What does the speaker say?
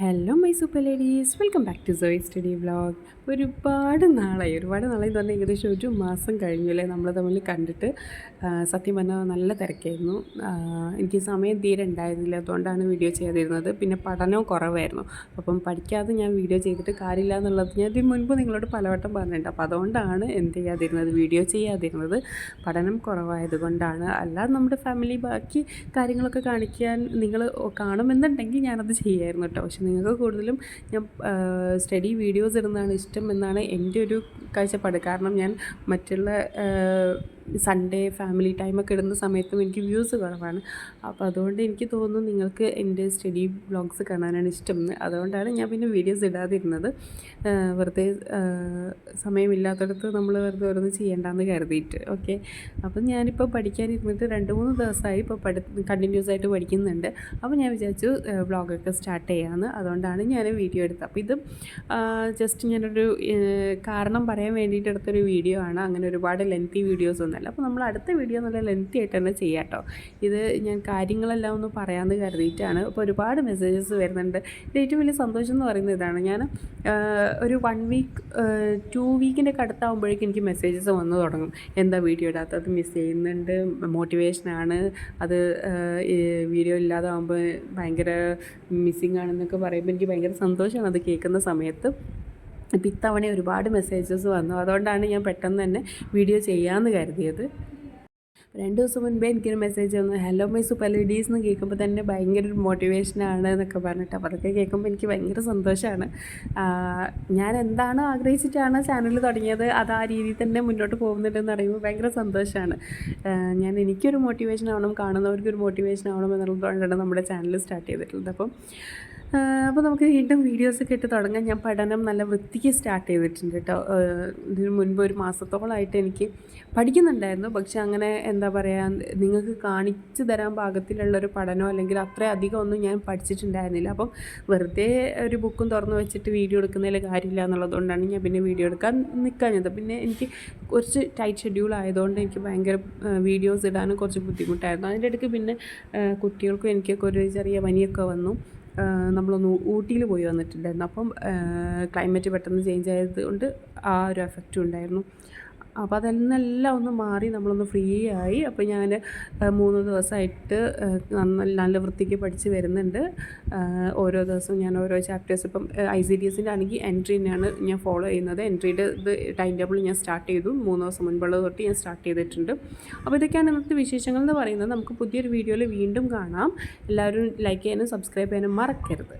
Hello my super ladies welcome back to Soyi study vlog ഒരുപാട് നാളായി. ഒരുപാട് നാളായി തന്നെ ഏകദേശം ഒരു മാസം കഴിഞ്ഞു അല്ലേ? നമ്മൾ തമ്മിൽ കണ്ടിട്ട്. സത്യം പറഞ്ഞാൽ നല്ല തിരക്കായിരുന്നു. എനിക്ക് സമയം തീരെ ഉണ്ടായിരുന്നില്ല. അതുകൊണ്ടാണ് വീഡിയോ ചെയ്തിരുന്നത് പിന്നെ പഠനവും കുറവായിരുന്നു. അപ്പം പഠിക്കാതെ ഞാൻ വീഡിയോ ചെയ്തിട്ട് കാര്യമില്ല എന്നുള്ളത് ഞാൻ ഇതിന് മുൻപ് നിങ്ങളോട് പലവട്ടം പറഞ്ഞിട്ടുണ്ട്. അപ്പോൾ അതുകൊണ്ടാണ് എന്ത് ചെയ്യാതിരുന്നത്? വീഡിയോ ചെയ്യാതിരുന്നത്. പഠനം കുറവായതുകൊണ്ടാണ്. അല്ലാതെ നമ്മുടെ ഫാമിലി ബാക്കി കാര്യങ്ങളൊക്കെ കാണിക്കാൻ നിങ്ങൾ കാണുമെന്നുണ്ടെങ്കിൽ ഞാനത് ചെയ്യായിരുന്നു കേട്ടോ. പക്ഷെ നിങ്ങൾക്ക് കൂടുതലും ഞാൻ സ്റ്റഡി വീഡിയോസ് ഇടുന്നതാണ് ഇഷ്ടം എന്നാണ് എന്റെ ഒരു കാഴ്ചപ്പാട്. കാരണം ഞാൻ മറ്റുള്ള സൺഡേ ഫാമിലി ടൈമൊക്കെ ഇടുന്ന സമയത്തും എനിക്ക് വ്യൂസ് കുറവാണ്. അപ്പോൾ അതുകൊണ്ട് എനിക്ക് തോന്നുന്നു നിങ്ങൾക്ക് എന്റെ സ്റ്റഡി വ്ളോഗ്സ് കാണാനാണ് ഇഷ്ടം. അതുകൊണ്ടാണ് ഞാൻ പിന്നെ വീഡിയോസ് ഇടാതിരുന്നത്. വെറുതെ സമയമില്ലാത്തടത്ത് നമ്മൾ വെറുതെ ഓരോന്ന് ചെയ്യേണ്ടെന്ന് കരുതിയിട്ട്. ഓക്കെ അപ്പം ഞാനിപ്പോൾ പഠിക്കാനിരുന്നിട്ട് രണ്ട് മൂന്ന് ദിവസമായി ഇപ്പോൾ പഠി കണ്ടിന്യൂസ് ആയിട്ട് പഠിക്കുന്നുണ്ട്. അപ്പോൾ ഞാൻ വിചാരിച്ചു വ്ളോഗൊക്കെ സ്റ്റാർട്ട് ചെയ്യാമെന്ന് അതുകൊണ്ടാണ് ഞാൻ വീഡിയോ എടുത്തത്. അപ്പോൾ ഇത് ജസ്റ്റ് ഞാനൊരു കാരണം പറയാൻ വേണ്ടിയിട്ട് എടുത്തൊരു വീഡിയോ ആണ്. അങ്ങനെ ഒരുപാട് ലെങ്തി വീഡിയോസ് ഒന്നുമല്ല അപ്പോൾ നമ്മൾ അടുത്ത വീഡിയോ നല്ല ലെങ്തി ആയിട്ട് തന്നെ ചെയ്യാം കേട്ടോ ഇത് ഞാൻ കാര്യങ്ങളെല്ലാം ഒന്ന് പറയാമെന്ന് കരുതിയിട്ടാണ് അപ്പോൾ ഒരുപാട് മെസ്സേജസ് വരുന്നുണ്ട്. ഇത് ഏറ്റവും വലിയ സന്തോഷം എന്ന് പറയുന്നത് ഇതാണ്. ഞാൻ ഒരു വൺ വീക്ക് ടു വീക്കിന്റെ അടുത്താകുമ്പോഴേക്കും എനിക്ക് മെസ്സേജസ് വന്നു തുടങ്ങും. എന്താ വീഡിയോ ഇടാത്തത്? മിസ് ചെയ്യുന്നുണ്ട് മോട്ടിവേഷനാണ് അത് വീഡിയോ ഇല്ലാതാകുമ്പോൾ ഭയങ്കര മിസ്സിങ് ആണെന്നൊക്കെ പറയുമ്പോൾ എനിക്ക് ഭയങ്കര സന്തോഷമാണ് അത് കേൾക്കുന്ന സമയത്ത്. അപ്പോൾ ഇത്തവണ ഒരുപാട് മെസ്സേജസ് വന്നു. അതുകൊണ്ടാണ് ഞാൻ പെട്ടെന്ന് തന്നെ വീഡിയോ ചെയ്യാമെന്ന് കരുതിയത്. രണ്ട് ദിവസം മുൻപേ എനിക്കൊരു മെസ്സേജ് വന്നു. ഹലോ മൈ സൂപ്പർ ലേഡീസ് എന്ന് കേൾക്കുമ്പോൾ തന്നെ ഭയങ്കര ഒരു മോട്ടിവേഷനാണ് എന്നൊക്കെ പറഞ്ഞിട്ട്. അപ്പോൾ അതൊക്കെ കേൾക്കുമ്പോൾ എനിക്ക് ഭയങ്കര സന്തോഷമാണ് ഞാൻ എന്താണ് ആഗ്രഹിച്ചിട്ടാണ് ചാനൽ തുടങ്ങിയത്? അത് ആ രീതിയിൽ തന്നെ മുന്നോട്ട് പോകുന്നുണ്ടെന്ന് പറയുമ്പോൾ ഭയങ്കര സന്തോഷമാണ് ഞാൻ എനിക്കൊരു മോട്ടിവേഷൻ ആവണം കാണുന്നവർക്കൊരു മോട്ടിവേഷൻ ആവണം എന്നുള്ളതുകൊണ്ടാണ് നമ്മുടെ ചാനൽ സ്റ്റാർട്ട് ചെയ്തിട്ടുള്ളത്. അപ്പം അപ്പോൾ നമുക്ക് വീണ്ടും വീഡിയോസൊക്കെ ഇട്ട് തുടങ്ങാം. ഞാൻ പഠനം നല്ല വൃത്തിക്ക് സ്റ്റാർട്ട് ചെയ്തിട്ടുണ്ട് കേട്ടോ ഇതിന് മുൻപ് ഒരു മാസത്തോളമായിട്ട് എനിക്ക് പഠിക്കുന്നുണ്ടായിരുന്നു. പക്ഷെ അങ്ങനെ എന്താ പറയുക നിങ്ങൾക്ക് കാണിച്ചു തരാൻ പാകത്തിലുള്ളൊരു പഠനം അല്ലെങ്കിൽ അത്ര അധികം ഒന്നും ഞാൻ പഠിച്ചിട്ടുണ്ടായിരുന്നില്ല. അപ്പം വെറുതെ ഒരു ബുക്കും തുറന്ന് വെച്ചിട്ട് വീഡിയോ എടുക്കുന്നതിൽ കാര്യമില്ല എന്നുള്ളതുകൊണ്ടാണ് ഞാൻ പിന്നെ വീഡിയോ എടുക്കാൻ നിൽക്കാഞ്ഞത് പിന്നെ എനിക്ക് കുറച്ച് ടൈറ്റ് ഷെഡ്യൂൾ ആയതുകൊണ്ട് എനിക്ക് ഭയങ്കര വീഡിയോസ് ഇടാനും കുറച്ച് ബുദ്ധിമുട്ടായിരുന്നു. അതിന്റെ ഇടയ്ക്ക് പിന്നെ കുട്ടികൾക്കും എനിക്കൊക്കെ ഒരു ചെറിയ പനിയൊക്കെ വന്നു. നമ്മളൊന്ന് ഊട്ടിയിൽ പോയി വന്നിട്ടുണ്ടായിരുന്നു. അപ്പം ക്ലൈമറ്റ് പെട്ടെന്ന് ചേഞ്ച് ആയതുകൊണ്ട് ആ ഒരു എഫക്റ്റും ഉണ്ടായിരുന്നു. അപ്പോൾ അതെന്നെല്ലാം ഒന്ന് മാറി നമ്മളൊന്ന് ഫ്രീ ആയി. അപ്പോൾ ഞാൻ മൂന്ന് ദിവസമായിട്ട് നല്ല വൃത്തിക്ക് പഠിച്ച് വരുന്നുണ്ട്. ഓരോ ദിവസവും ഞാൻ ഓരോ ചാപ്റ്റേഴ്സ് ഇപ്പം ഐ സി ഡി എസിന്റെ ആണെങ്കിൽ എൻട്രി തന്നെയാണ് ഞാൻ ഫോളോ ചെയ്യുന്നത്. എൻട്രിയുടെ ഇത് ടൈം ടേബിൾ ഞാൻ സ്റ്റാർട്ട് ചെയ്തു. മൂന്ന് ദിവസം മുൻപുള്ളത് തൊട്ട് ഞാൻ സ്റ്റാർട്ട് ചെയ്തിട്ടുണ്ട്. അപ്പോൾ ഇതൊക്കെയാണ് ഇന്നത്തെ വിശേഷങ്ങൾ എന്ന് പറയുന്നത്. നമുക്ക് പുതിയൊരു വീഡിയോയിൽ വീണ്ടും കാണാം. എല്ലാവരും ലൈക്ക് ചെയ്യാനും സബ്സ്ക്രൈബ് ചെയ്യാനും മറക്കരുത്.